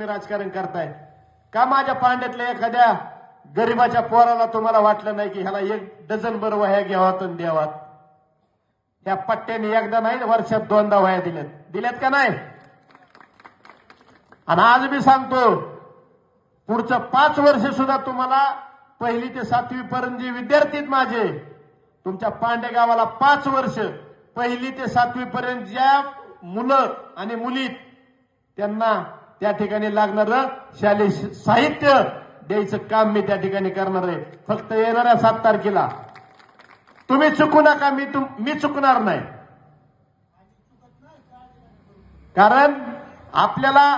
तुम्ही राजकारण करताय. का माझ्या पांड्यातल्या एखाद्या गरीबाच्या पोराला तुम्हाला वाटलं नाही की ह्याला एक डझन बरं वह्या घ्यावात द्यावात? त्या पट्ट्याने एकदा नाही वर्षात दोनदा वह्या दिल्यात. दिल्यात का नाही? आणि आज मी सांगतो पुढचं पाच वर्ष सुद्धा तुम्हाला पहिली ते सातवी पर्यंत जे विद्यार्थी आहेत माझे. तुमच्या पांडे गावाला पाच वर्ष पहिली ते सातवी पर्यंत ज्या मुलं आणि मुली त्यांना त्या ठिकाणी लागणारं शालेय साहित्य द्यायचं काम मी त्या ठिकाणी करणार आहे. फक्त येणाऱ्या सात तारखेला. तुम्ही चुकू नका मी तुम मी चुकणार नाही. कारण आपल्याला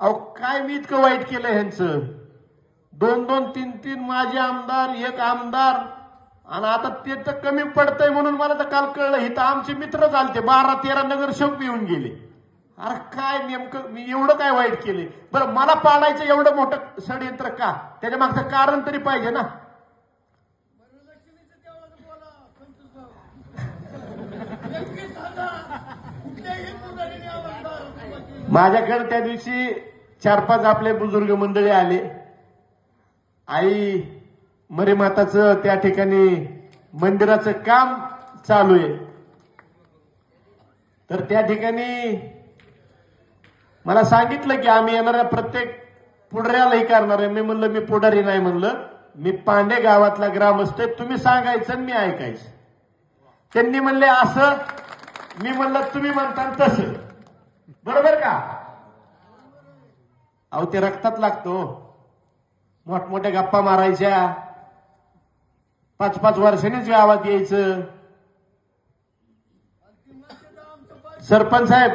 अहो काय मी इतकं वाईट केलं ह्यांचं? दोन दोन तीन तीन माझे आमदार एक आमदार आणि आता ते तर कमी पडतंय म्हणून मला तर काल कळलं इथं आमचे मित्र चालते बारा तेरा नगरसेवक येऊन गेले. अरे काय नेमकं मी एवढं काय वाईट केले बरं मला पाडायचं एवढं मोठं षडयंत्र का? त्याच्या मागचं कारण तरी पाहिजे ना. माझ्याकडे त्या दिवशी चार पाच आपले बुजुर्ग मंडळी आले. आई मरीमाताचं त्या ठिकाणी मंदिराचं काम चालू आहे. तर त्या ठिकाणी मला सांगितलं की आम्ही येणाऱ्या प्रत्येक पुढऱ्यालाही करणार आहे. मी म्हणलं मी पुढारी नाही म्हणलं. मी पांडे गावातला ग्रामस्थ तुम्ही सांगायचं आणि मी ऐकायचं. त्यांनी म्हणले असं. मी म्हणलं तुम्ही म्हणता तसं. बरोबर का? अहो ते रक्तात लागतो. मोठमोठ्या गप्पा मारायच्या. पाच पाच वर्षांनीच गावात यायचं. सरपंच साहेब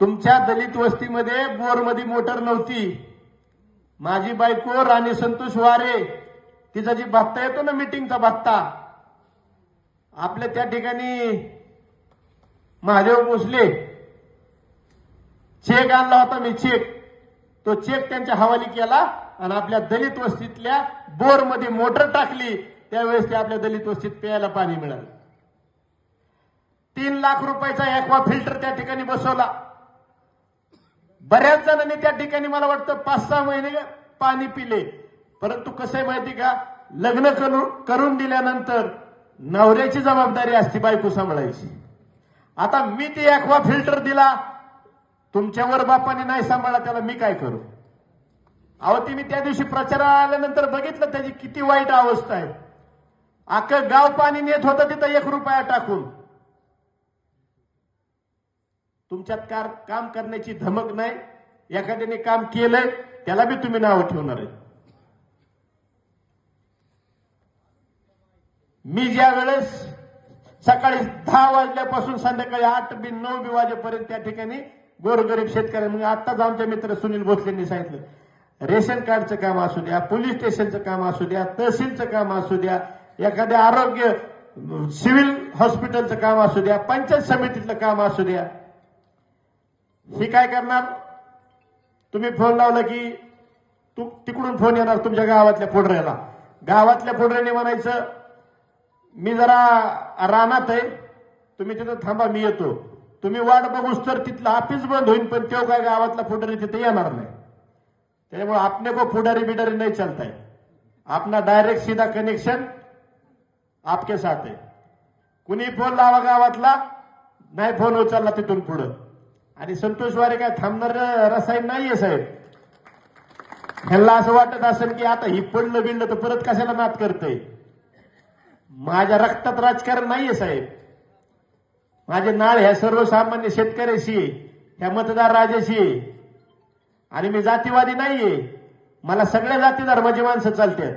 तुमच्या दलित वस्तीमध्ये बोरमध्ये मोटर नव्हती. माझी बायको राणी संतोष वारे तिचा जी भत्ता येतो ना मिटिंगचा भत्ता आपल्या त्या ठिकाणी महादेव भोसले चेक आणला होता मी चेक तो चेक त्यांच्या हवाली केला आणि आपल्या दलित वस्तीतल्या बोरमध्ये मोटर टाकली. त्यावेळेस ते आपल्या दलित वस्तीत प्यायला पाणी मिळालं. तीन लाख रुपयाचा एक्वा फिल्टर त्या ठिकाणी बसवला. बऱ्याच जणांनी त्या ठिकाणी मला वाटतं पाच सहा महिने पाणी पिले. परंतु कसं आहे माहिती का? लग्न करू- करून दिल्यानंतर नवऱ्याची जबाबदारी असते बायको सांभाळायची. आता मी ते ॲक्वा फिल्टर दिला तुमच्यावर बापाने नाही सांभाळा त्याला मी काय करू? अहो ती मी त्या दिवशी प्रचाराला आल्यानंतर बघितलं त्याची किती वाईट अवस्था आहे. अख्खं गाव पाणी नेत होतं तिथं एक रुपया टाकून. तुमच्यात कार काम करण्याची धमक नाही. एखाद्याने काम केलंय त्याला बी तुम्ही नावं ठेवणार आहे मी ज्या वेळेस सकाळी दहा वाजल्यापासून संध्याकाळी आठ बी नऊ बी वाजेपर्यंत त्या ठिकाणी गोरगरीब शेतकरी म्हणजे आत्ताच आमचे मित्र सुनील भोसलेंनी सांगितलं रेशन कार्डचं काम असू द्या पोलीस स्टेशनचं काम असू द्या तहसीलचं काम असू द्या एखाद्या आरोग्य सिव्हिल हॉस्पिटलचं काम असू द्या पंचायत समितीतलं काम असू द्या ही काय करणार? तुम्ही फोन लावला की तू तिकडून फोन येणार तुमच्या गावातल्या फोडऱ्याला. गावातल्या पुढऱ्याने म्हणायचं मी जरा रानात आहे तुम्ही तिथं थांबा मी येतो. तुम्ही वाट बघूच तर तिथलं ऑफिस बंद होईल पण तेव्हा काय गावातला पुढारी तिथे येणार नाही. त्यामुळे आपने को फुडारी बिडारी नाही चालताय. आपला डायरेक्ट सीधा कनेक्शन आपके साथ आहे. कुणी फोन लावा गावातला नाही फोन उचलला तिथून पुढं. आणि संतोष वारे काय थांबणार रसायन नाहीये साहेब. ह्याला असं वाटत असेल की आता ही पडलं बिडलं तर परत कशाला नात करतोय? माझ्या रक्तात राजकारण नाहीये साहेब. माझे नाळ ह्या सर्वसामान्य शेतकऱ्याशी ह्या मतदार राजाशी आणि मी जातीवादी नाहीये. मला सगळ्या जाती धर्माची माणसं चालतात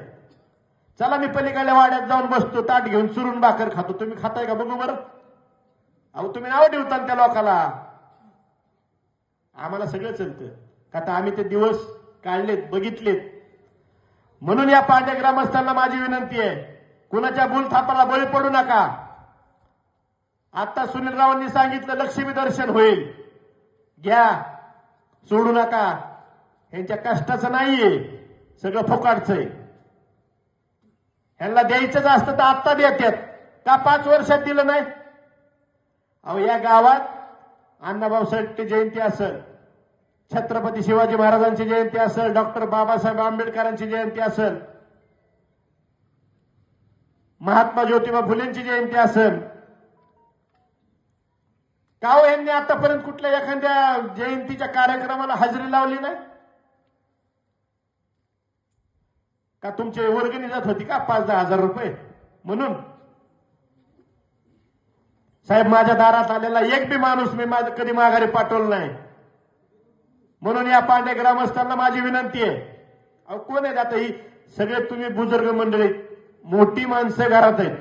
चला मी पलीकडल्या वाड्यात जाऊन बसतो ताट घेऊन चुरून भाकर खातो. तुम्ही खाताय का? बघू बरं. अहो तुम्ही नाव ठेवता त्या लोकाला. आम्हाला सगळं चलतं का आता आम्ही ते दिवस काढलेत बघितलेत. म्हणून या पांड्या ग्रामस्थांना माझी विनंती आहे कुणाच्या बुलथापाला बळी पडू नका. आता सुनील रावांनी सांगितलं लक्ष्मी दर्शन होईल. घ्या सोडू नका. यांच्या कष्टाचं नाहीये सगळं फोकाटचं आहे. ह्यांना द्यायचंच असतं तर आत्ता देतात का पाच वर्षात दिलं नाही? अहो या गावात अण्णाभाऊ साहेबची जयंती असेल छत्रपती शिवाजी महाराजांची जयंती असेल डॉक्टर बाबासाहेब आंबेडकरांची जयंती असेल महात्मा ज्योतिबा फुलेंची जयंती असेल. का यांनी आतापर्यंत कुठल्या एखाद्या जयंतीच्या कार्यक्रमाला हजेरी लावली नाही? का तुमचे वर्गणी जात होती का? पाच दहा हजार रुपये म्हणून? साहेब माझ्या दारात आलेला एक बी माणूस मी माझं कधी माघारी पाठवलं नाही. म्हणून या पांडे ग्रामस्थांना माझी विनंती आहे. अहो कोण आहेत आता ही? सगळे तुम्ही बुजुर्ग मंडळी मोठी माणसं घरात आहेत.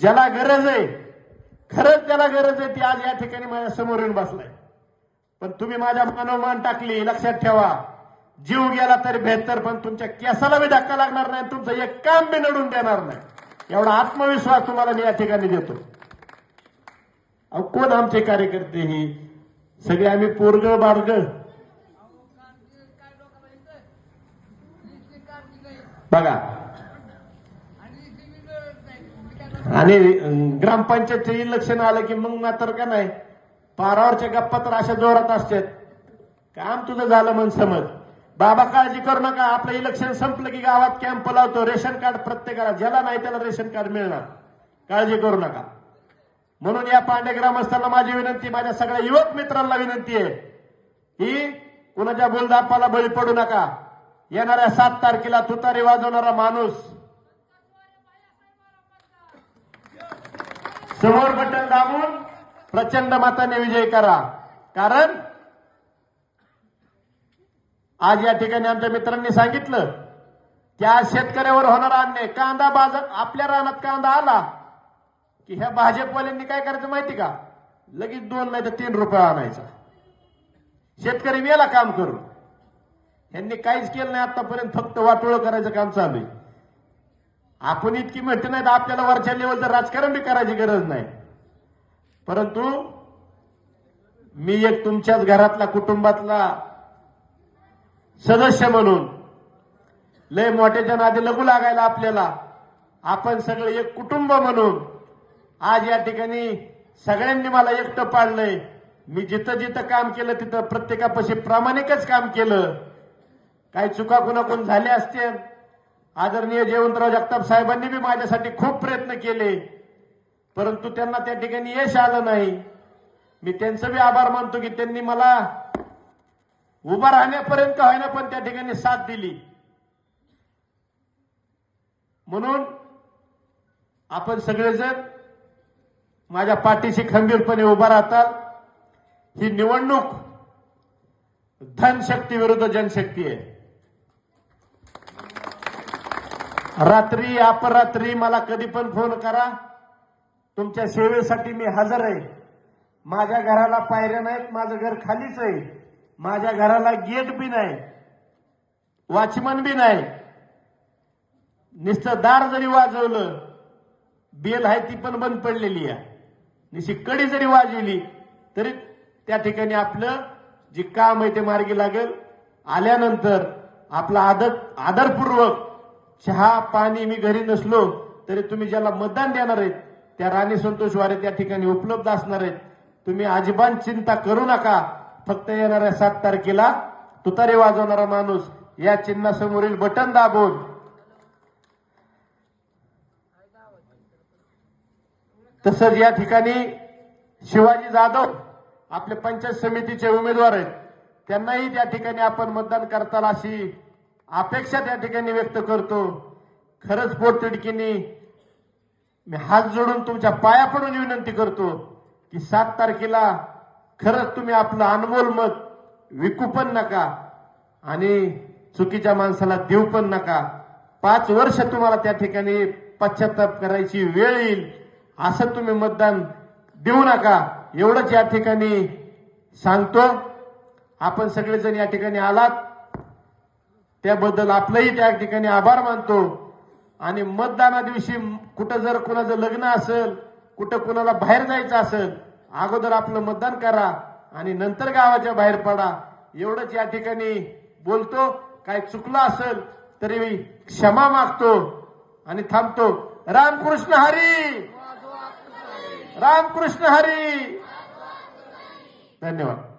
ज्याला गरज आहे खरंच त्याला गरज आहे ती आज या ठिकाणी माझ्यासमोर येऊन बसलाय. पण तुम्ही माझ्या मानवमान टाकली लक्षात ठेवा. जीव गेला तरी बेहतर पण तुमच्या केसाला बी धक्का लागणार नाही तुमचं एक काम बी नडून देणार नाही. एवढा आत्मविश्वास तुम्हाला मी या ठिकाणी देतो. अहो कोण आमचे कार्यकर्ते हे? सगळे आम्ही पोरग बारग. बघा. आणि ग्रामपंचायतचं इलेक्शन आलं की मग मात्र का नाही? पारावरच्या गप्पा तर अशा जोरात असतात. काम तुझं झालं म्हण समज. बाबा काळजी करू नका. आपलं इलेक्शन संपलं की गावात कॅम्प लावतो. रेशन कार्ड प्रत्येकाला ज्याला नाही त्याला रेशन कार्ड मिळणार. काळजी करू नका. म्हणून या पांडे ग्रामस्थांना माझी विनंती माझ्या सगळ्या युवक मित्रांना विनंती आहे की कुणाच्या बोलदापाला बळी पडू नका. येणाऱ्या सात तारखेला तुतारी वाजवणारा माणूस समोर बटन दाबून प्रचंड मताने विजय करा. कारण आज या ठिकाणी आमच्या मित्रांनी सांगितलं की आज शेतकऱ्यावर होणारा अन्याय. कांदा बाजार आपल्या रानात कांदा आला. की ह्या भाजपवाल्यांनी काय करायचं माहिती का? लगेच दोन नाही तर तीन रुपये आणायचा. शेतकरी मेला काम करून. यांनी काहीच केलं नाही आतापर्यंत फक्त वाटोळ करायचं काम चालू आहे. आपण इतकी म्हणते नाही तर आपल्याला वरच्या लेवलचं राजकारण बी करायची गरज नाही. परंतु मी एक तुमच्याच घरातला कुटुंबातला सदस्य म्हणून लय मोठ्याच्या नादी लगू लागायला आपल्याला. आपण सगळे एक कुटुंब म्हणून आज या ठिकाणी सगळ्यांनी मला एकटं पाडलंय. मी जिथं जिथं काम केलं तिथं प्रत्येकापाशी प्रामाणिकच काम केलं. काही चुका कुणाकून झाल्या असतील? आदरणीय जयवंतराव जगताप साहेबांनी बी माझ्यासाठी खूप प्रयत्न केले. परंतु त्यांना त्या ठिकाणी यश आलं नाही. मी त्यांचं बी आभार मानतो की त्यांनी मला उभा राहण्यापर्यंत होईना पण त्या ठिकाणी साथ दिली. म्हणून आपण सगळेजण माझ्या पाठीशी खंबीरपणे उभा राहतात. ही निवडणूक धनशक्ती विरुद्ध जनशक्ती आहे. रात्री अपरात्री मला कधी पण फोन करा. तुमच्या सेवेसाठी मी हजर आहे. माझ्या घराला पायऱ्या नाहीत माझं घर खालीच आहे. माझ्या घराला गेट बी नाही वॉचमन बी नाही. नुसतं दार जरी वाजवलं बेल आहे ती पण बंद पडलेली आहे. निशी कडी जरी वाजली तरी त्या ठिकाणी आपलं जे काम आहे ते मार्गी लागेल. आल्यानंतर आपला आदर आदरपूर्वक चहा पाणी मी घरी नसलो तरी तुम्ही ज्याला मतदान देणार आहेत त्या राणी संतोष वारे त्या ठिकाणी उपलब्ध असणार आहेत. तुम्ही अजिबात चिंता करू नका. फक्त येणाऱ्या सात तारखेला तुतारी वाजवणारा माणूस या चिन्हासमोरील बटन दाबून तसंच या ठिकाणी शिवाजी जाधव आपले पंचायत समितीचे उमेदवार आहेत. त्यांनाही त्या ठिकाणी आपण मतदान करताल अशी अपेक्षा त्या ठिकाणी व्यक्त करतो. खरंच पोटतिडकीने मी हात जोडून तुमच्या पाया पडून विनंती करतो की सात तारखेला खरंच तुम्ही आपलं अनमोल मत विकू पण नका आणि चुकीच्या माणसाला देऊ पण नका. पाच वर्ष तुम्हाला त्या ठिकाणी पश्चाताप करायची वेळ येईल. असं तुम्ही मतदान देऊ नका. एवढंच या ठिकाणी सांगतो. आपण सगळेजण या ठिकाणी आलात. त्याबद्दल आपलंही त्या ठिकाणी आभार मानतो. आणि मतदाना दिवशी कुठं जर कुणाचं लग्न असेल कुठं कुणाला बाहेर जायचं असेल अगोदर आपलं मतदान करा आणि नंतर गावाच्या बाहेर पडा. एवढंच या ठिकाणी बोलतो. काय चुकलं असेल तरी मी क्षमा मागतो आणि थांबतो. रामकृष्ण हरी! रामकृष्ण हरी. धन्यवाद.